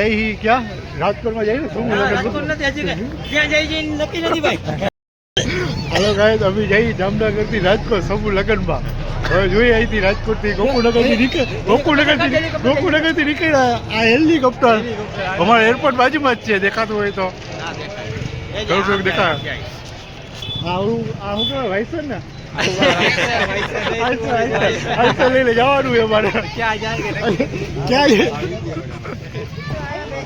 જઈ ક્યાં? રાજકોટમાં જઈએ ને શું જઈને નક્કી નથી ભાઈ. હાલો અમે જઈ જામનગરથી રાજકોટ સમૂહ લગ્નમાં. હવે જોઈએ અહીંથી રાજકોટથી ગોકુનગરથી નીકળ ગોકુનગરથી ગોકુનગરથી નીકળ્યા આ હેલિકોપ્ટર. અમારા એરપોર્ટ બાજુમાં જ છે દેખાતું હોય તો. આ શું કહેવાય ને? આઈસર લઈને જવાનું અમારે. ક્યાં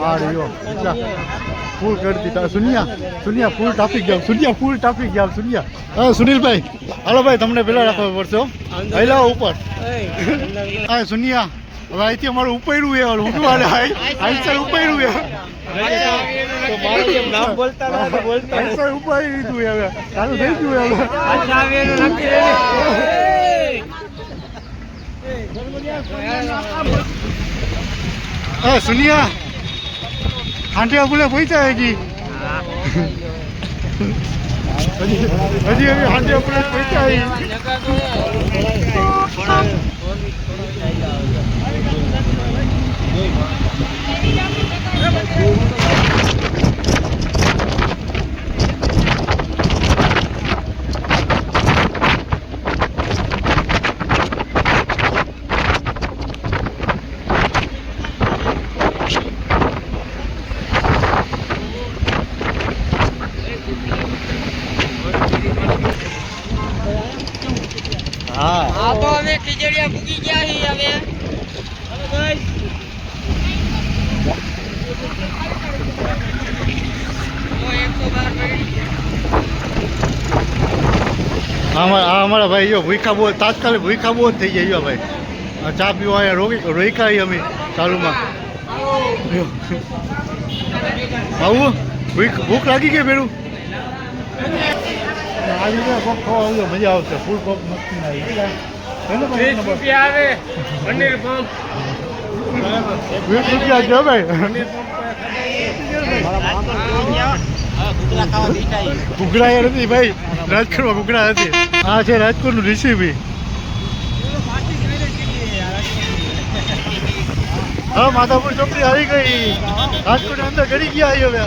હા રહ્યો એટલા. ફૂલ કરી દીધા. સુનિયા સુનિયા ફૂલ ટ્રાફિક ગયા. સુનિયા ફૂલ ટ્રાફિક ગયા. સુનિયા. હા સુનિલભાઈ. હાલો ભાઈ તમને પેલા રાખવા પડશે. પહેલા ઉપર. હા સુનિયા. હવે અહીંથી અમારું ઓલું ઊંધું હાલે. આઈસર બોલતા આઈસર ઉપાડી દીધું હવે. ચાલુ થઈ ગયું હવે. સુનિયા. ખાંડિયા ભૂલે પહોંચ્યા હજી. હજી હજી ખાંડિયા ભૂલે પહોંચ્યા હા આ તો હવે ખીજડીયા ભૂગી ગયા છે હવે. હવે guys. તો 112 પડી. અમારા અમારા ભાઈ જો ભૂખા બહુ તાત્કાલિક ભૂખા બહુ થઈ જાય ભાઈ. ચા પીવા અહીંયા રોકી રોકાઈ અમે ચાલુમાં. આવું? ભૂખ ભૂખ લાગી ગઈ પેલું આવી ગયા પગ ખાવા આવ્યો મજા આવશે. ફૂલ પગ મસ્તી આવી. વીસ રૂપિયા આવે પનીર પંપ. વીસ રૂપિયા છે ભાઈ. ઘૂઘરા એ નથી ભાઈ. રાજકોટમાં ઘૂઘરા નથી. આ છે રાજકોટનું રેસીપી હા માધાપુર ચોકડી આવી ગઈ. રાજકોટ અંદર ગળી ગયા આવી હવે.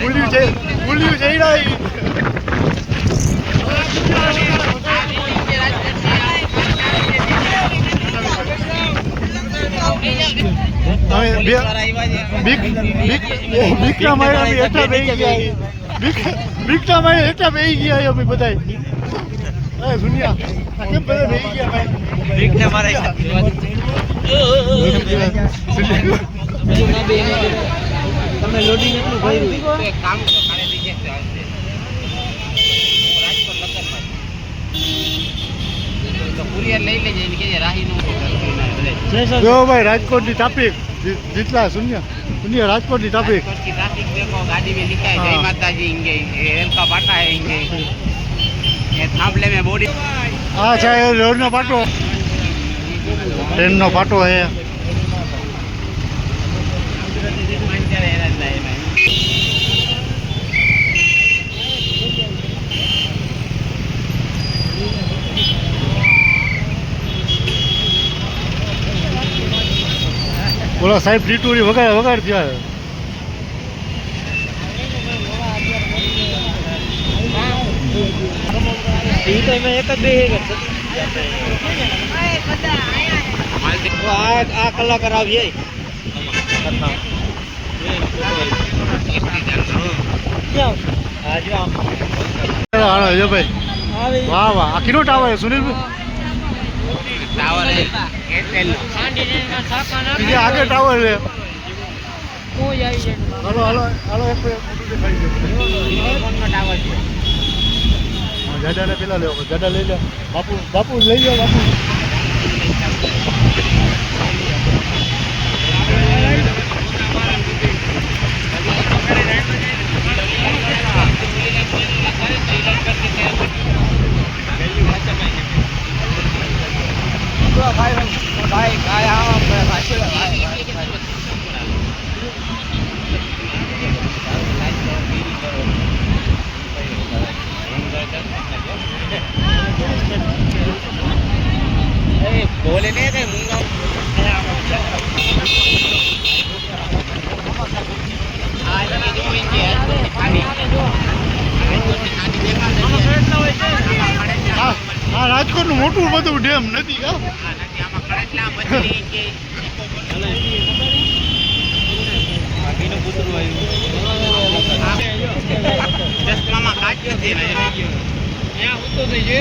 ભૂલ્યું જઈ ભૂલ્યું જઈ રહી હવે બે બીક બીક બીકના મારે હેઠા બેહી ગયા બીક મારે હેઠા બેહી ગયા અમે બધાય. એ સુનિયા કેમ બધા બેહી ગયા ભાઈ? તમે લોડિંગ એટલું ભર્યું. કામ લઈ લેજે એને કે રાહી નું જો ભાઈ રાજકોટની ટ્રાફિક જેટલા શૂન્ય. શૂન્ય રાજકોટની ટ્રાફિક ટ્રાફિક દેખો ગાડી મેં લિખા જય હે. ઇંગે એ થાંભલે મેં બોડી આ છે રોડનો પાટો. ટ્રેનનો પાટો હે બોલો સાહેબ ટીટુરી વગાડ વગાડ ત્યાં એ તો એમાં એક જ બે આ આ કલાકાર આવીએ. વાહ વાહ. આ કિનો ટાવર સુનિલભાઈ? ટાવર એરટેલ આગળ ટાવર છે. હાલો હાલો હાલો ટાવર છે જાડાને પેલા લેવો જાડા લઈ લે બાપુ બાપુ લઈ લો બાપુ. ભાઈ ભાઈ આવો બોલે ને કઈ આવી છે રાજકોટની થાળી. રાજકોટની થાળી દેખાશે છે. આમાં કડેચલા, આ આ રાજકોટનું મોટું બધું ડેમ કાચો છે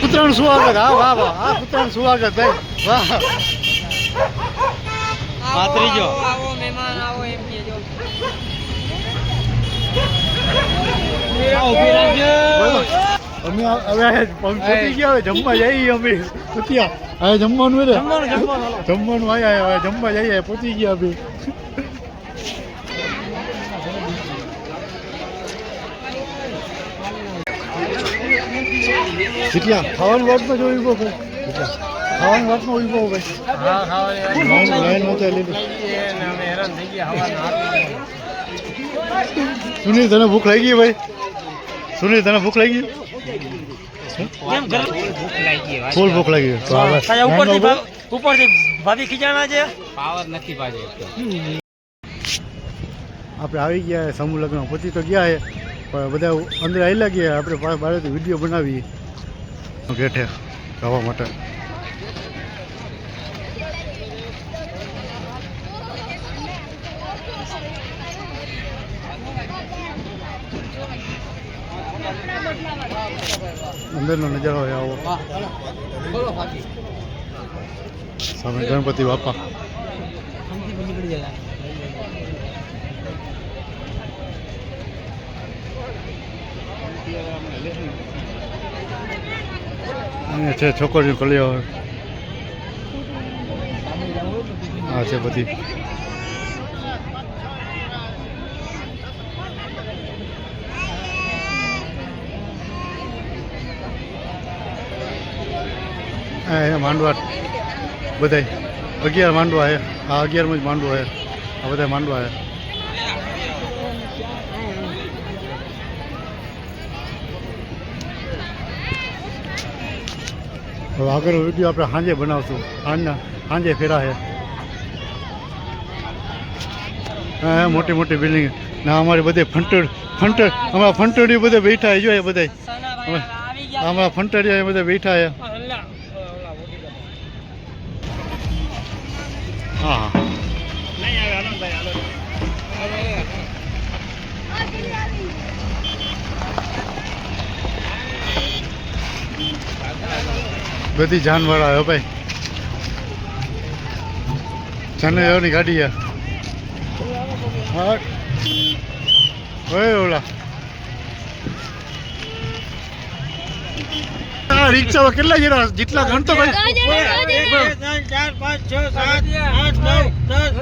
કૂતરાનું સ્વાગત હા વાહ વાહ હા કૂતરાનું સ્વાગત ભાઈ વાહ પાત્રીજો. આવો મહેમાન આવો એમ કેજો બોલો. અમે હવે પહોંચી ગયા હવે જમવા જઈએ અમે. પત્યા હવે જમવાનું એટલે જમવાનું. જમવાનું હવે જમવા જઈએ પહોંચી ગયા અમે. કેટલા? ખાવાની વાતમાં જો ઊભો ભાઈ કેટલા? ખાવાની વાતમાં ઊભો ભાઈ લાઈન વચ્ચે લીધી. સુનિલ તને ભૂખ લાગી ભાઈ? સુનિલ તને ભૂખ લાગી? કેમ ઘર ભૂખ લાગી છે, ફૂલ ભૂખ લાગી ઉપરથી ઉપરથી ભાભી ખીજાણા છે? પાવર નથી પાછો આપણે આવી ગયા સમૂહ લગ્ન પહોંચી તો ગયા છે પણ બધા અંદર આવેલા ગયા આપણે બાળક વીડિયો બનાવીએ. ગેઠે જવા માટે. અંદરનો નજારો હોય આવો. સામે ગણપતિ બાપા. છે છોકરીઓ કલ્યાણ. હા છે બધી. હા એ માંડવા બધાય અગિયાર માંડવા છે આ અગિયારમાં જ માંડવા છે આ બધા માંડવા છે હવે આગળનો વીડિયો આપણે સાંજે બનાવશું સાંજના સાંજે ફેરા છે હા હા, મોટી મોટી બિલ્ડિંગ ના અમારે બધે ફંટડ ફંટડ અમારા ફંટડીઓ બધે બેઠા છે જો એ બધા સનાભાઈ આવી ગયા અમારા ફંટડિયા બધા બેઠા છે હા. હા બધી જાનવાળા આવ્યો ભાઈ. જાનવરની ગાડી હા. ઓલા. આ રિક્ષામાં કેટલા જણા જેટલા ગણતો ભાઈ. ચાર પાંચ છ સાત આઠ નવ દસ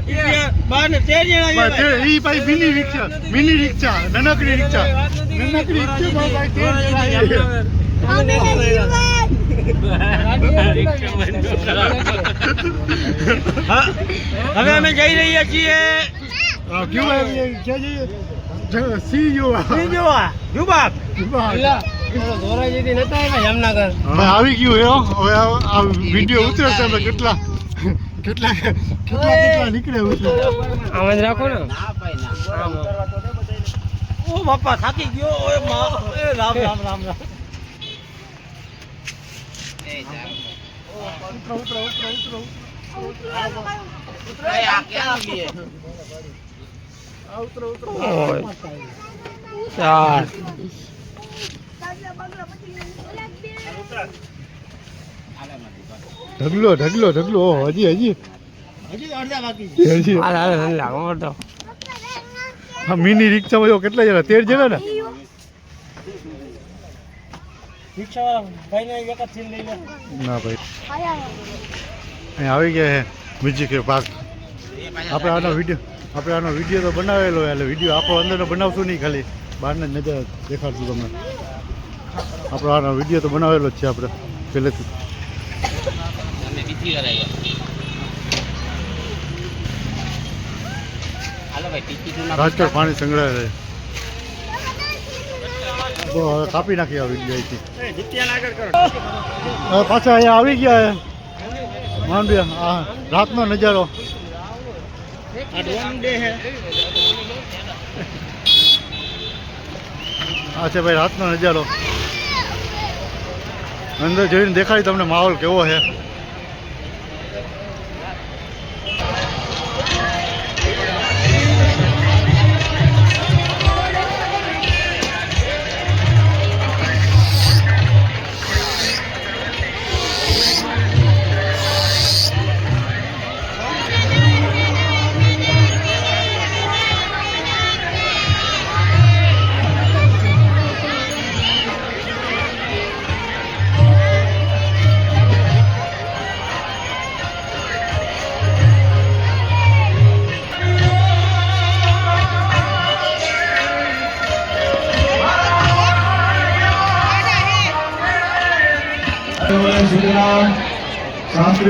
બાર ને તેર જણા બસ ઈ ભાઈ મિની રિક્ષા મિની રિક્ષા નાનકડી રિક્ષા નાનકડી રિક્ષા ભાઈ તેર જણા હવે અમે જઈ રહ્યા છીએ. આ આવી ક્યાં જઈએ. સી જોવા જોવા જુબાગ ભાઈ આવી ગયું હે હવે આ વીડિયો ઉતરે છે અમે કેટલા કેટલા કેટલા કેટલા નીકળે ઉતરે આમ જ રાખો ને. ના ભાઈ ના. ઓ બાપા થાકી ગયો. ઓય મા. એ રામ રામ રામ રામ. એ જા. ઉતરો ઉતરો ઉતરો ઉતરો એ આ ક્યાં ગઈ? આ ઉતરો ઉતરો. ચાર ઢગલો ઢગલો ઢગલો. ઓહો, હજી. હજી હજી અડધા બાકી હજી. હાલ હાલ હાલ લાગો તો. હા મિની રિક્ષામાં જો કેટલા જણા? તેર જણા ને? રિક્ષાવાળા ભાઈને એક જ સીન લઈ લે. ના ભાઈ. અહીં આવી ગયા છે મ્યુઝિક પાર્ક આપણે આનો વીડિયો આપણે આનો વીડિયો તો બનાવેલો છે, એટલે વીડિયો આખો અંદરનો બનાવશું નહીં ખાલી. બહારના નજર દેખાડશું તમને. આપણો આનો વીડિયો તો બનાવેલો જ છે આપણે પહેલેથી. તમે બીજી વાર આવ્યા હાલો ભાઈ ટિકિટ રાજકોટ પાણી સંગ્રહાલય છે તો હવે કાપી નાખી આ વીડિયો અહીંથી જીત્યાના આગળ કરો હવે પાછા અહીંયા આવી ગયા છે માંડવી આ રાતનો નજારો. આ ડોન ડે હે આ છે ભાઈ રાતનો નજારો. અંદર જોઈને દેખાડી તમને માહોલ કેવો છે.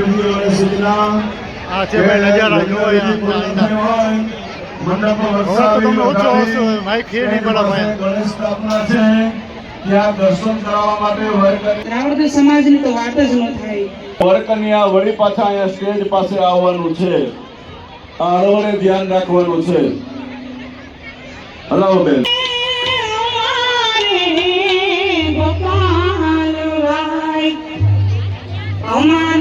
આ છે ભાઈ નજારા જોવો અહીંયા અહીંના. હવે તો તમને ઓછો હશે માઇક છે નહીં પેલા ભાઈ દર્શન કરાવવા માટે વર્ગ રાવણ સમાજની તો વાત જ ન થાય. વર્કન્યા વળી પાછા અહીંયા સ્ટેજ પાસે આવવાનું છે. આ ધ્યાન રાખવાનું છે. હલાવો બેન. અમારે